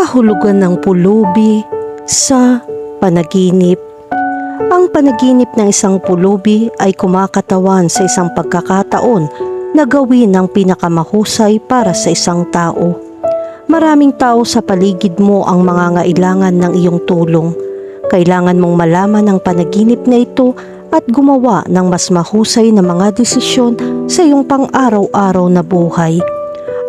Kahulugan ng pulubi sa panaginip. Ang panaginip ng isang pulubi ay kumakatawan sa isang pagkakataon na gawin ng pinakamahusay para sa isang tao. Maraming tao sa paligid mo ang mangangailangan ng iyong tulong. Kailangan mong malaman ang panaginip na ito at gumawa ng mas mahusay na mga desisyon sa iyong pang-araw-araw na buhay.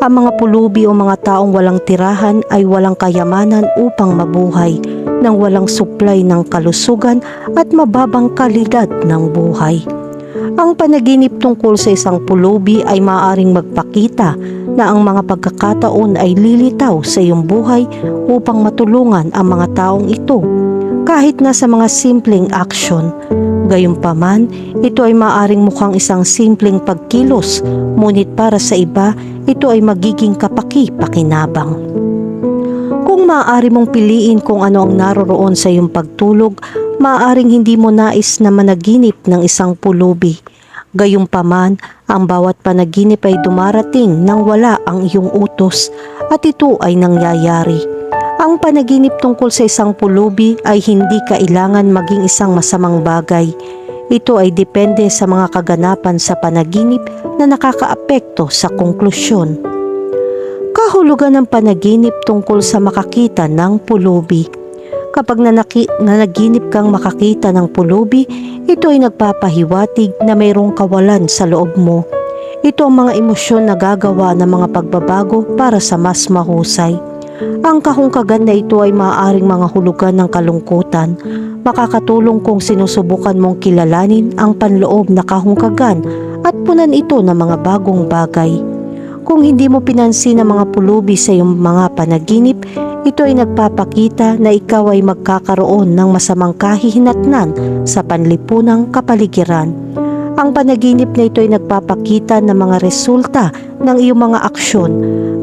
Ang mga pulubi o mga taong walang tirahan ay walang kayamanan upang mabuhay nang walang supply ng kalusugan at mababang kalidad ng buhay. Ang panaginip tungkol sa isang pulubi ay maaaring magpakita na ang mga pagkakataon ay lilitaw sa iyong buhay upang matulungan ang mga taong ito kahit na sa mga simpleng aksyon. Gayunpaman, ito ay maaaring mukhang isang simpleng pagkilos, ngunit para sa iba, ito ay magiging kapaki-pakinabang. Kung maaari mong piliin kung ano ang naroroon sa iyong pagtulog, maaaring hindi mo nais na managinip ng isang pulubi. Gayunpaman, ang bawat panaginip ay dumarating nang wala ang iyong utos at ito ay nangyayari. Ang panaginip tungkol sa isang pulubi ay hindi kailangan maging isang masamang bagay. Ito ay depende sa mga kaganapan sa panaginip na nakakaapekto sa konklusyon. Kahulugan ng panaginip tungkol sa makakita ng pulubi. Kapag nanaki, nanaginip kang makakita ng pulubi, ito ay nagpapahiwatig na mayroong kawalan sa loob mo. Ito ang mga emosyon na gagawa ng mga pagbabago para sa mas mahusay. Ang kahungkagan na ito ay maaaring mga hulugan ng kalungkutan. Makakatulong kung sinusubukan mong kilalanin ang panloob na kahungkagan at punan ito ng mga bagong bagay. Kung hindi mo pinansin ang mga pulubi sa iyong mga panaginip, ito ay nagpapakita na ikaw ay magkakaroon ng masamang kahihinatnan sa panlipunang kapaligiran. Ang panaginip na ito ay nagpapakita ng mga resulta ng iyong mga aksyon.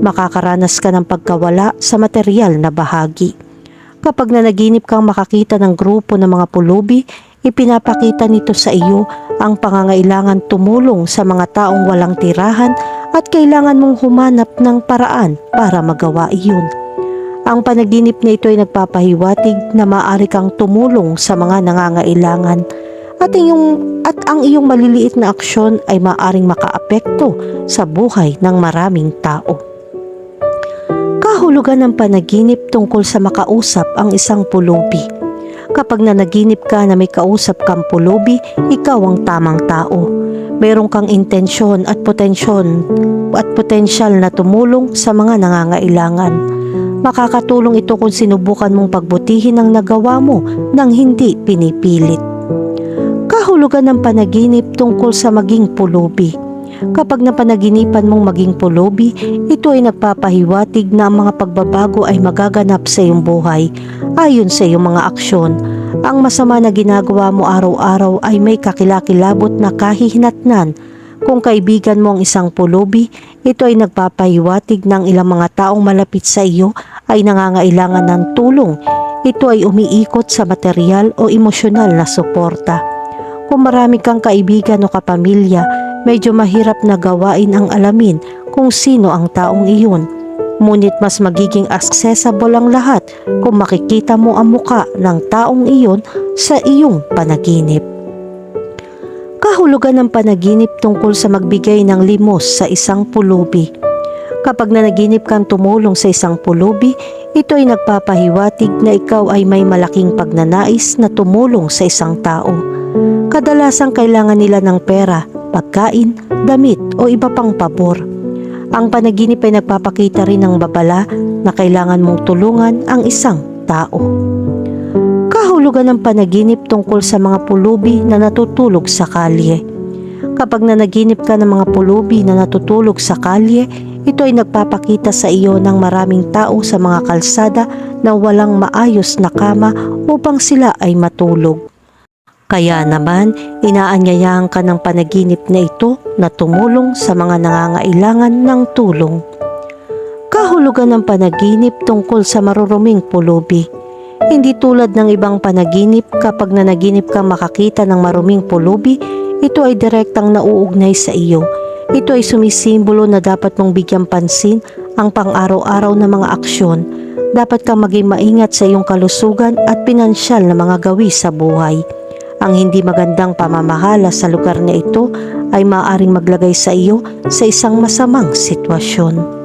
Makakaranas ka ng pagkawala sa material na bahagi. Kapag nanaginip kang makakita ng grupo ng mga pulubi, ipinapakita nito sa iyo ang pangangailangan tumulong sa mga taong walang tirahan at kailangan mong humanap ng paraan para magawa iyon. Ang panaginip na ito ay nagpapahiwatig na maaari kang tumulong sa mga nangangailangan at, iyong, at ang iyong maliliit na aksyon ay maaring makaapekto sa buhay ng maraming tao. Kahulugan ng panaginip tungkol sa makausap ang isang pulubi. Kapag nanaginip ka na may kausap kang pulubi, ikaw ang tamang tao. Mayroon kang intensyon at potensyon at potensyal na tumulong sa mga nangangailangan. Makakatulong ito kung sinubukan mong pagbutihin ang nagawa mo nang hindi pinipilit. Kahulugan ng panaginip tungkol sa maging pulubi. Kapag napanaginipan mong maging pulubi, ito ay nagpapahiwatig na ang mga pagbabago ay magaganap sa iyong buhay ayon sa iyong mga aksyon. Ang masama na ginagawa mo araw-araw ay may kakilakilabot na kahihinatnan. Kung kaibigan mo ang isang pulubi, ito ay nagpapahiwatig ng ilang mga taong malapit sa iyo ay nangangailangan ng tulong. Ito ay umiikot sa material o emosyonal na suporta. Kung marami kang kaibigan o kapamilya, medyo mahirap na gawain ang alamin kung sino ang taong iyon. Ngunit mas magiging accessible ang lahat kung makikita mo ang muka ng taong iyon sa iyong panaginip. Kahulugan ng panaginip tungkol sa magbigay ng limos sa isang pulubi. Kapag nanaginip kang tumulong sa isang pulubi, ito ay nagpapahiwatig na ikaw ay may malaking pagnanais na tumulong sa isang tao. Kadalasang kailangan nila ng pera, pagkain, damit o iba pang pabor. Ang panaginip ay nagpapakita rin ng babala na kailangan mong tulungan ang isang tao. Kahulugan ng panaginip tungkol sa mga pulubi na natutulog sa kalye. Kapag nanaginip ka ng mga pulubi na natutulog sa kalye, ito ay nagpapakita sa iyo ng maraming tao sa mga kalsada na walang maayos na kama upang sila ay matulog. Kaya naman, inaanyayahan ka ng panaginip na ito na tumulong sa mga nangangailangan ng tulong. Kahulugan ng panaginip tungkol sa maruruming pulubi. Hindi tulad ng ibang panaginip kapag nanaginip kang makakita ng maruming pulubi, ito ay direktang nauugnay sa iyo. Ito ay sumisimbolo na dapat mong bigyang pansin ang pang-araw-araw na mga aksyon. dapat kang maging maingat sa iyong kalusugan at pinansyal na mga gawi sa buhay. Ang hindi magandang pamamahala sa lugar na ito ay maaaring maglagay sa iyo sa isang masamang sitwasyon.